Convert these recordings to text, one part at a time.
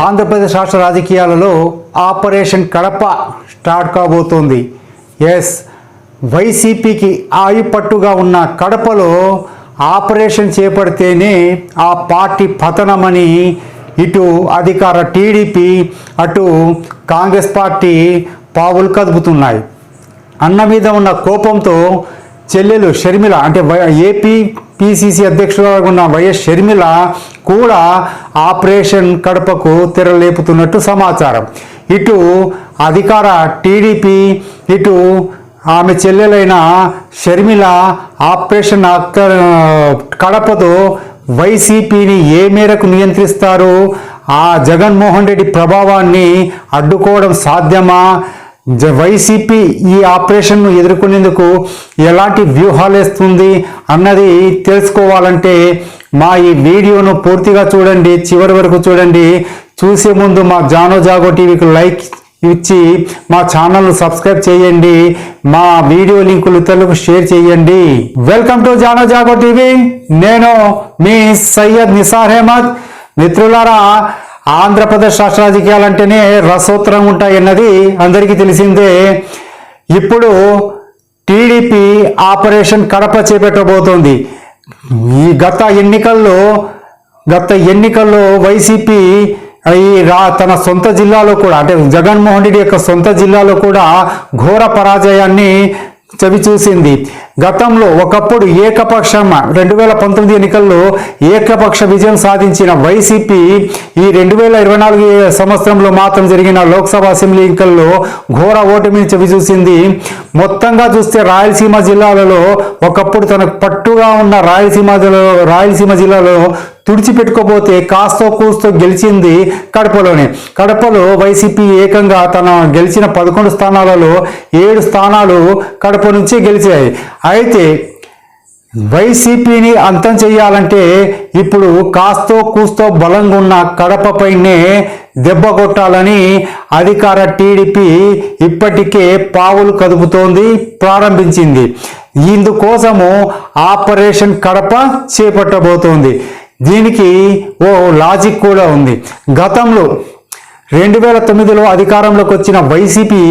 ఆంధ్రప్రదేశ్ రాష్ట్ర రాజకీయాలలో operation Kadapa start కాబోతోంది. ఎస్ వైసీపీకి ఆయుపట్టుగా ఉన్న కడపలో ఆపరేషన్ చేపడితేనే ఆ పార్టీ పతనమని ఇటు అధికార టీడీపీ అటు కాంగ్రెస్ పార్టీ పావులు కదుపుతున్నాయి. అన్న మీద ఉన్న కోపంతో చెల్లెలు షర్మిల అంటే వై- ఏపీ పిసిసి అధ్యక్షురాలుగా ఉన్న వైఎస్ షర్మిల కూడా ఆపరేషన్ కడపకు తెరలేపుతున్నట్టు సమాచారం. ఇటు అధికార టీడీపీ ఇటు ఆమె చెల్లెలైన షర్మిల ఆపరేషన్ కడపతో వైసీపీని ఏ మేరకు నియంత్రిస్తారు? ఆ జగన్మోహన్ రెడ్డి ప్రభావాన్ని అడ్డుకోవడం సాధ్యమా? వైసీపీ ఈ ఆపరేషన్ను ఎదుర్కొనేందుకు ఎలాంటి వ్యూహాలు వేస్తుంది అన్నది తెలుసుకోవాలంటే మా ఈ వీడియోను పూర్తిగా చూడండి చివరి వరకు చూడండి. చూసే ముందు మా జానో జాగో టీవీకి లైక్ ఇచ్చి మా ఛానల్ను సబ్స్క్రైబ్ చేయండి. మా వీడియో లింకులు ఇతరులకు షేర్ చేయండి. Welcome to Jaano Jaago TV. నేను మీ సయ్యద్ నిసార్ అహ్మద్. మిత్రులారా ఆంధ్రప్రదేశ్ రాష్ట్ర రాజకీయాలంటేనే రసోత్తరం ఉంటాయన్నది అందరికీ తెలిసిందే. ఇప్పుడు టీడీపీ ఆపరేషన్ కడప చేపట్టబోతోంది. ఈ గత ఎన్నికల్లో గత ఎన్నికల్లో వైసీపీ ఈ రా తన సొంత జిల్లాలో కూడా అంటే జగన్మోహన్ రెడ్డి యొక్క సొంత జిల్లాలో కూడా ఘోర పరాజయాన్ని చవి చూసింది. గతంలో ఒకప్పుడు ఏకపక్షం రెండు వేల పంతొమ్మిది ఎన్నికల్లో ఏకపక్ష విజయం సాధించిన వైసీపీ ఈ రెండు వేల ఇరవై నాలుగు సంవత్సరంలో మాత్రం జరిగిన లోక్సభ అసెంబ్లీ ఎన్నికల్లో ఘోర ఓటమిని చవి చూసింది. మొత్తంగా చూస్తే రాయలసీమ జిల్లాలలో ఒకప్పుడు తనకు పట్టుగా ఉన్న రాయలసీమ రాయలసీమ జిల్లాలో తుడిచిపెట్టుకోపోతే కాస్తో కూస్తో గెలిచింది కడపలోనే. కడపలో వైసీపీ ఏకంగా తన గెలిచిన పదకొండు స్థానాలలో ఏడు స్థానాలు కడప నుంచి గెలిచాయి. అయితే వైసీపీని అంతం చేయాలంటే ఇప్పుడు కాస్తో కూస్తో బలంగా ఉన్న కడపపైనే దెబ్బ కొట్టాలని అధికార టీడీపీ ఇప్పటికే పావులు కదుపుతోంది ప్రారంభించింది. ఇందుకోసము ఆపరేషన్ కడప చేపట్టబోతోంది. దీనికి ఓ లాజిక్ కూడా ఉంది. గతంలో రెండు వేల తొమ్మిదిలో అధికారంలోకి వచ్చిన వైసీపీ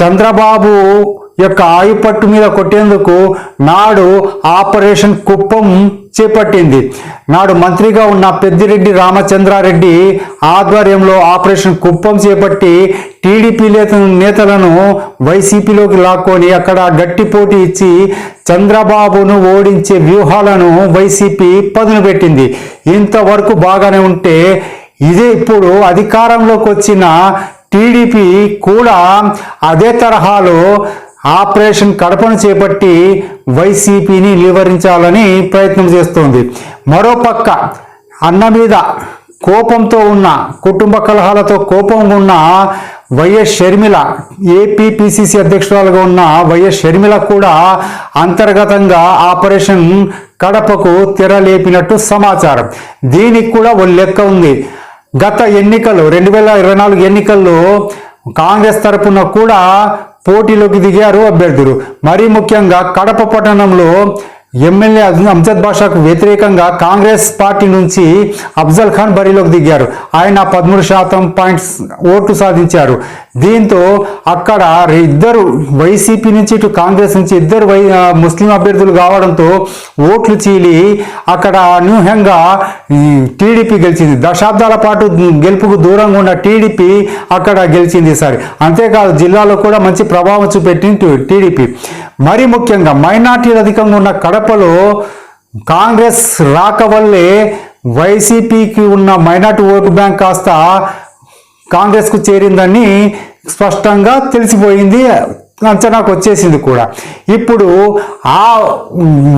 చంద్రబాబు యొక్క ఆయుపట్టు మీద కొట్టేందుకు నాడు ఆపరేషన్ కుప్పం చేపట్టింది. నాడు మంత్రిగా ఉన్న పెద్దిరెడ్డి రామచంద్రారెడ్డి ఆధ్వర్యంలో ఆపరేషన్ కుప్పం చేపట్టి టీడీపీ నేతలను వైసీపీలోకి లాక్కొని అక్కడ గట్టి పోటీ ఇచ్చి చంద్రబాబును ఓడించే వ్యూహాలను వైసీపీ పదును పెట్టింది. ఇంతవరకు బాగానే ఉంటే ఇదే ఇప్పుడు అధికారంలోకి వచ్చిన టీడీపీ కూడా అదే తరహాలో ఆపరేషన్ కడపను చేపట్టి వైసీపీని నిలువరించాలని ప్రయత్నం చేస్తోంది. మరోపక్క అన్న మీద కోపంతో ఉన్న కుటుంబ కలహాలతో కోపం ఉన్న వైఎస్ షర్మిల ఏపీపీసీసీ అధ్యక్షురాలుగా ఉన్న వైఎస్ షర్మిల కూడా అంతర్గతంగా ఆపరేషన్ కడపకు తెరలేపినట్టు సమాచారం. దీనికి కూడా ఓ లెక్క ఉంది. గత ఎన్నికలు రెండు వేల ఇరవై నాలుగు ఎన్నికల్లో కాంగ్రెస్ తరపున కూడా పోటీలోకి దిగారు అభ్యర్థులు. మరీ ముఖ్యంగా కడప పట్టణంలో ఎమ్మెల్యే అంజద్ బాషాకు వ్యతిరేకంగా కాంగ్రెస్ పార్టీ నుంచి అఫ్జల్ ఖాన్ బరిలోకి దిగారు. ఆయన పదమూడు శాతం పాయింట్స్ ఓట్లు సాధించారు. దీంతో అక్కడ ఇద్దరు వైసీపీ నుంచి ఇటు కాంగ్రెస్ నుంచి ఇద్దరు వై ముస్లిం అభ్యర్థులు కావడంతో ఓట్లు చీలి అక్కడ అనూహ్యంగా టీడీపీ గెలిచింది. దశాబ్దాల పాటు గెలుపుకు దూరంగా ఉన్న టీడీపీ అక్కడ గెలిచింది ఈసారి. అంతేకాదు జిల్లాలో కూడా మంచి ప్రభావం చూపెట్టింది టీడీపీ. మరి ముఖ్యంగా మైనార్టీలు అధికంగా ఉన్న కడపలో కాంగ్రెస్ రాక వల్లే వైసీపీకి ఉన్న మైనార్టీ ఓటు బ్యాంక్ కాస్త కాంగ్రెస్కు చేరిందని స్పష్టంగా తెలిసిపోయింది అంచనాకు వచ్చేసింది కూడా. ఇప్పుడు ఆ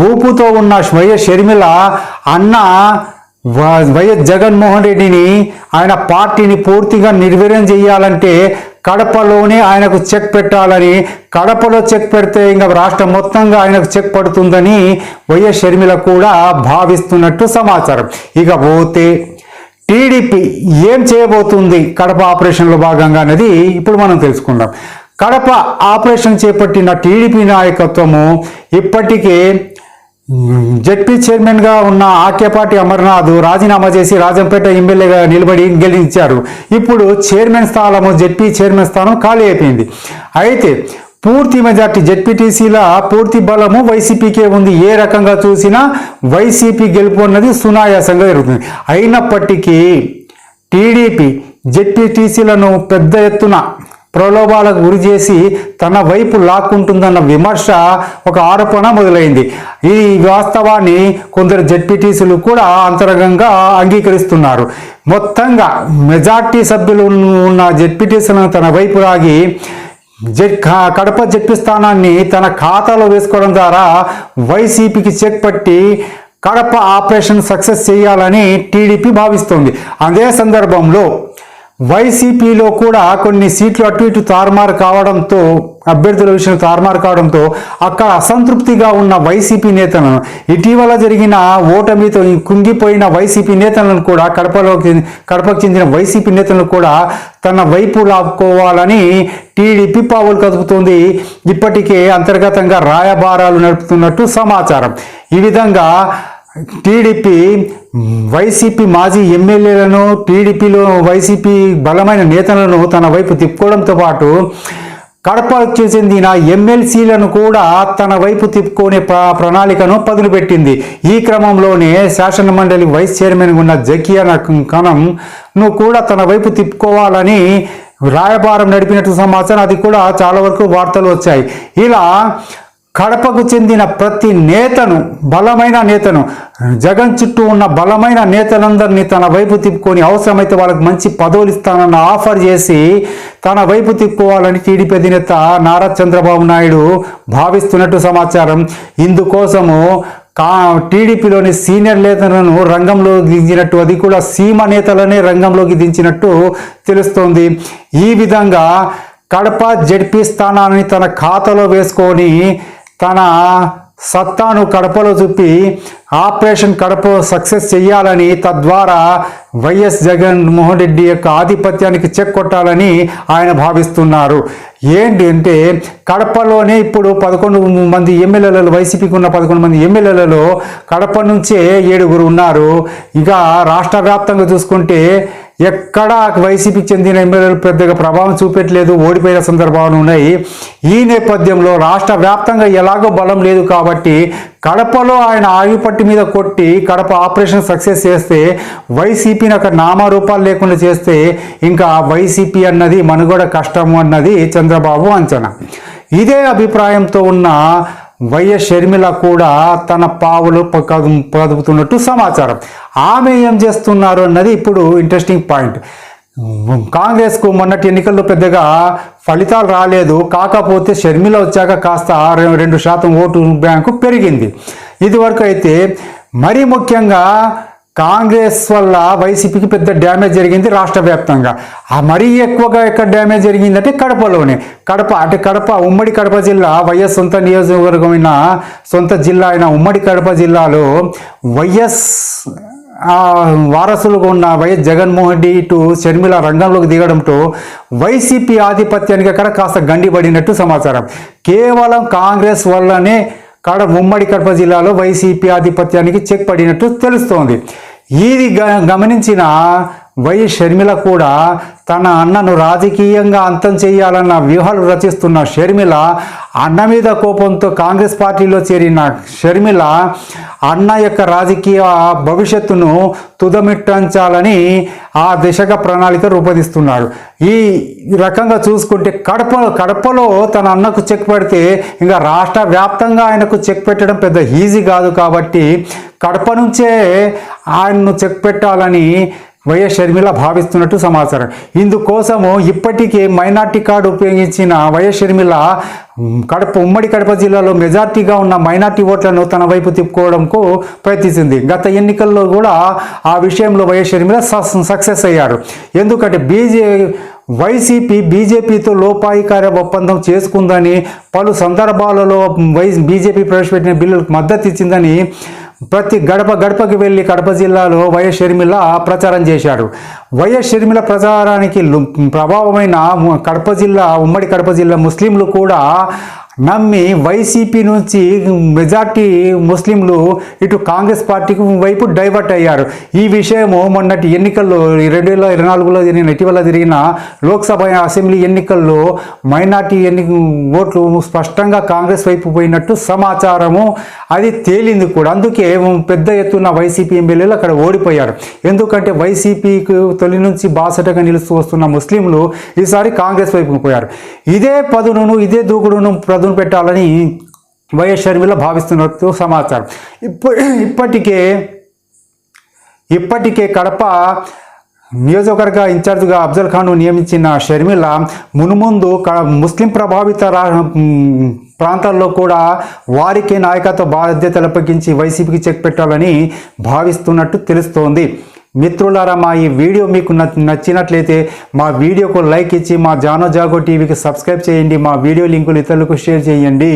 ఊపుతో ఉన్న వైఎస్ షర్మిల అన్న వైఎస్ జగన్మోహన్ రెడ్డిని ఆయన పార్టీని పూర్తిగా నిర్వీర్యం చేయాలంటే కడపలోనే ఆయనకు చెక్ పెట్టాలని కడపలో చెక్ పెడితే ఇంకా రాష్ట్రం మొత్తంగా ఆయనకు చెక్ పడుతుందని వైఎస్ షర్మిల కూడా భావిస్తున్నట్టు సమాచారం. ఇకపోతే టీడీపీ ఏం చేయబోతుంది? కడప ఆపరేషన్లో భాగంగా అనేది ఇప్పుడు మనం తెలుసుకుందాం. కడప ఆపరేషన్ చేపట్టిన టీడీపీ నాయకత్వము ఇప్పటికే జడ్పీ చైర్మన్గా ఉన్న ఆక్యపాటి అమర్నాథ్ రాజీనామా చేసి రాజంపేట ఎమ్మెల్యేగా నిలబడి గెలిచారు. ఇప్పుడు చైర్మన్ స్థానము జడ్పీ చైర్మన్ స్థానం ఖాళీ అయిపోయింది. అయితే పూర్తి మెజార్టీ జెడ్పీటీసీల పూర్తి బలము వైసీపీకే ఉంది. ఏ రకంగా చూసినా వైసీపీ గెలుపు అన్నది సునాయాసంగా జరుగుతుంది. అయినప్పటికీ టీడీపీ జెడ్పీటీసీలను పెద్ద ఎత్తున ప్రలోభాలకు గురి చేసి తన వైపు లాక్కుంటుందన్న విమర్శ ఒక ఆరోపణ మొదలైంది. ఈ వాస్తవాన్ని కొందరు జెడ్పీటీసీలు కూడా అంతరంగంగా అంగీకరిస్తున్నారు. మొత్తంగా మెజార్టీ సభ్యులు ఉన్న జెడ్పీటీసీలను తన వైపు లాగి కడప జడ్పీ స్థానాన్ని తన ఖాతాలో వేసుకోవడం ద్వారా వైసీపీకి చెక్ పట్టి కడప ఆపరేషన్ సక్సెస్ చేయాలని టీడీపీ భావిస్తోంది. అదే సందర్భంలో వైసీపీలో కూడా కొన్ని సీట్లు అటు ఇటు తారుమారు కావడంతో అభ్యర్థుల విషయం తారుమారు కావడంతో అక్కడ అసంతృప్తిగా ఉన్న వైసీపీ నేతలను ఇటీవల జరిగిన ఓటమితో కుంగిపోయిన వైసీపీ నేతలను కూడా కడపలోకి కడపకు చెందిన వైసీపీ నేతలను కూడా తన వైపు లాక్కోవాలని టీడీపీ పావులు కదుపుతోంది. ఇప్పటికే అంతర్గతంగా రాయబారాలు నడుపుతున్నట్టు సమాచారం. ఈ విధంగా టీడీపీ వైసీపీ మాజీ ఎమ్మెల్యేలను టీడీపీలో వైసీపీ బలమైన నేతలను తన వైపు తిప్పుకోవడంతో పాటు కడపకు చెందిన ఎమ్మెల్సీలను కూడా తన వైపు తిప్పుకునే ప్ర ప్రణాళికను పదులుపెట్టింది ఈ క్రమంలోనే శాసన మండలి వైస్ చైర్మన్ ఉన్న జకియా కణంను కూడా తన వైపు తిప్పుకోవాలని రాయబారం నడిపినట్టు సమాచారం. అది కూడా చాలా వరకు వార్తలు వచ్చాయి. ఇలా కడపకు చెందిన ప్రతి నేతను బలమైన నేతను జగన్ చుట్టూ ఉన్న బలమైన నేతలందరినీ తన వైపు తిప్పుకొని అవసరమైతే వాళ్ళకి మంచి పదవులు ఇస్తానన్న ఆఫర్ చేసి తన వైపు తిప్పుకోవాలని టీడీపీ అధినేత నారా చంద్రబాబు నాయుడు భావిస్తున్నట్టు సమాచారం. ఇందుకోసము కా టీడీపీలోని సీనియర్ నేతలను రంగంలో దించినట్టు అది కూడా సీమ నేతలనే రంగంలోకి దించినట్టు తెలుస్తోంది. ఈ విధంగా కడప జడ్పీ స్థానాన్ని తన ఖాతాలో వేసుకొని తన సత్తాను కడపలో చూపి ఆపరేషన్ కడప సక్సెస్ చేయాలని తద్వారా వైఎస్ జగన్మోహన్ రెడ్డి యొక్క ఆధిపత్యానికి చెక్ కొట్టాలని ఆయన భావిస్తున్నారు. ఏంటి అంటే కడపలోనే ఇప్పుడు పదకొండు మంది ఎమ్మెల్యేలలో వైసీపీకి ఉన్న పదకొండు మంది ఎమ్మెల్యేలలో కడప నుంచే ఏడుగురు ఉన్నారు. ఇంకా రాష్ట్ర వ్యాప్తంగా చూసుకుంటే ఎక్కడా వైసీపీకి చెందిన ఎమ్మెల్యేలు పెద్దగా ప్రభావం చూపెట్టలేదు ఓడిపోయిన సందర్భాలు ఉన్నాయి. ఈ నేపథ్యంలో రాష్ట్ర వ్యాప్తంగా ఎలాగో బలం లేదు కాబట్టి కడపలో ఆయన ఆయుపట్టి మీద కొట్టి కడప ఆపరేషన్ సక్సెస్ చేస్తే వైసీపీని అక్కడ నామరూపాలు లేకుండా చేస్తే ఇంకా వైసీపీ అన్నది మనుగడ కష్టము అన్నది చంద్రబాబు అంచనా. ఇదే అభిప్రాయంతో ఉన్న వైఎస్ షర్మిల కూడా తన పావులు ప- కదుపుతున్నట్టు సమాచారం. ఆమె ఏం చేస్తున్నారు అన్నది ఇప్పుడు ఇంట్రెస్టింగ్ పాయింట్ కాంగ్రెస్కు మొన్నటి ఎన్నికల్లో పెద్దగా ఫలితాలు రాలేదు. కాకపోతే షర్మిల వచ్చాక కాస్త రెండు శాతం ఓటు బ్యాంకు పెరిగింది. ఇదివరకు అయితే మరీ ముఖ్యంగా కాంగ్రెస్ వల్ల వైసీపీకి పెద్ద డ్యామేజ్ జరిగింది రాష్ట్ర వ్యాప్తంగా. ఆ మరీ ఎక్కువగా ఎక్కడ డ్యామేజ్ జరిగిందంటే కడపలోనే. కడప అంటే కడప ఉమ్మడి కడప జిల్లా వైఎస్ సొంత నియోజకవర్గమైన సొంత జిల్లా అయిన ఉమ్మడి కడప జిల్లాలో వైఎస్ వారసులుగా ఉన్న వైఎస్ జగన్మోహన్ రెడ్డి ఇటు షర్మిల రంగంలోకి దిగడంతో వైసీపీ ఆధిపత్యానికి అక్కడ కాస్త గండిపడినట్టు సమాచారం. కేవలం కాంగ్రెస్ వల్లనే కడ ఉమ్మడి కడప జిల్లాలో వైసీపీ ఆధిపత్యానికి చెక్ పడినట్టు తెలుస్తోంది. ఇది గ- గమనించిన వైఎస్ షర్మిల కూడా తన అన్నను రాజకీయంగా అంతం చేయాలన్న వ్యూహాలు రచిస్తున్న షర్మిల అన్న మీద కోపంతో కాంగ్రెస్ పార్టీలో చేరిన షర్మిల అన్న యొక్క రాజకీయ భవిష్యత్తును తుదమిట్టించాలని ఆ దిశగా ప్రణాళిక రూపొందిస్తున్నాడు. ఈ రకంగా చూసుకుంటే కడప కడపలో తన అన్నకు చెక్ పెడితే ఇంకా రాష్ట్ర వ్యాప్తంగా ఆయనకు చెక్ పెట్టడం పెద్ద ఈజీ కాదు కాబట్టి కడప నుంచే ఆయన్ను చెక్ పెట్టాలని వైఎస్ షర్మిల భావిస్తున్నట్టు సమాచారం. ఇందుకోసము ఇప్పటికే మైనార్టీ కార్డు ఉపయోగించిన వైఎస్ షర్మిల కడప ఉమ్మడి కడప జిల్లాలో మెజార్టీగా ఉన్న మైనార్టీ ఓట్లను తన వైపు తిప్పుకోవడంకు ప్రయత్నించింది. గత ఎన్నికల్లో కూడా ఆ విషయంలో వైఎస్ షర్మిల సక్సెస్ అయ్యారు. ఎందుకంటే బీజే వైసీపీ బీజేపీతో లోపాయికార ఒప్పందం చేసుకుందని పలు సందర్భాలలో వై బీజేపీ ప్రవేశపెట్టిన బిల్లులకు మద్దతు ఇచ్చిందని ప్రతి గడప గడపకి వెళ్ళి కడప జిల్లాలో వైఎస్ షర్మిల ప్రచారం చేశాడు. వైఎస్ షర్మిల ప్రచారానికి ప్రభావమైన కడప జిల్లా ఉమ్మడి కడప జిల్లా ముస్లింలు కూడా నమ్మి వైసీపీ నుంచి మెజార్టీ ముస్లింలు ఇటు కాంగ్రెస్ పార్టీకి వైపు డైవర్ట్ అయ్యారు. ఈ విషయము మొన్నటి ఎన్నికల్లో రెండు వేల ఇరవై నాలుగులో జరిగిన ఇటీవల జరిగిన లోక్సభ అసెంబ్లీ ఎన్నికల్లో మైనార్టీ ఎన్ని ఓట్లు స్పష్టంగా కాంగ్రెస్ వైపు పోయినట్టు సమాచారము అది తేలింది కూడా. అందుకే పెద్ద ఎత్తున వైసీపీ ఎమ్మెల్యేలు అక్కడ ఓడిపోయారు. ఎందుకంటే వైసీపీకి తొలి నుంచి బాసటగా నిలుస్తూ వస్తున్న ముస్లింలు ఈసారి కాంగ్రెస్ వైపు పోయారు. ఇదే పదునును ఇదే దూకుడును అదును పెట్టాలని వైఎస్ షర్మిల భావిస్తున్నట్టు సమాచారం. ఇప్పు ఇప్పటికే ఇప్పటికే కడప నియోజకవర్గ ఇన్ఛార్జ్గా అఫ్జల్ ఖాన్ను నియమించిన షర్మిల మునుముందు క- ముస్లిం ప్రభావిత రా ప్రాంతాల్లో కూడా వారికి నాయకత్వ బాధ్యతలు అప్పగించి వైసీపీకి చెక్ పెట్టాలని భావిస్తున్నట్టు తెలుస్తోంది. మిత్రులారా మా ఈ వీడియో మీకు నచ్చినట్లయితే మా వీడియోకు లైక్ ఇచ్చి మా జానో జాగో టీవీకి సబ్స్క్రైబ్ చేయండి. మా వీడియో లింకులు ఇతరులకు షేర్ చేయండి.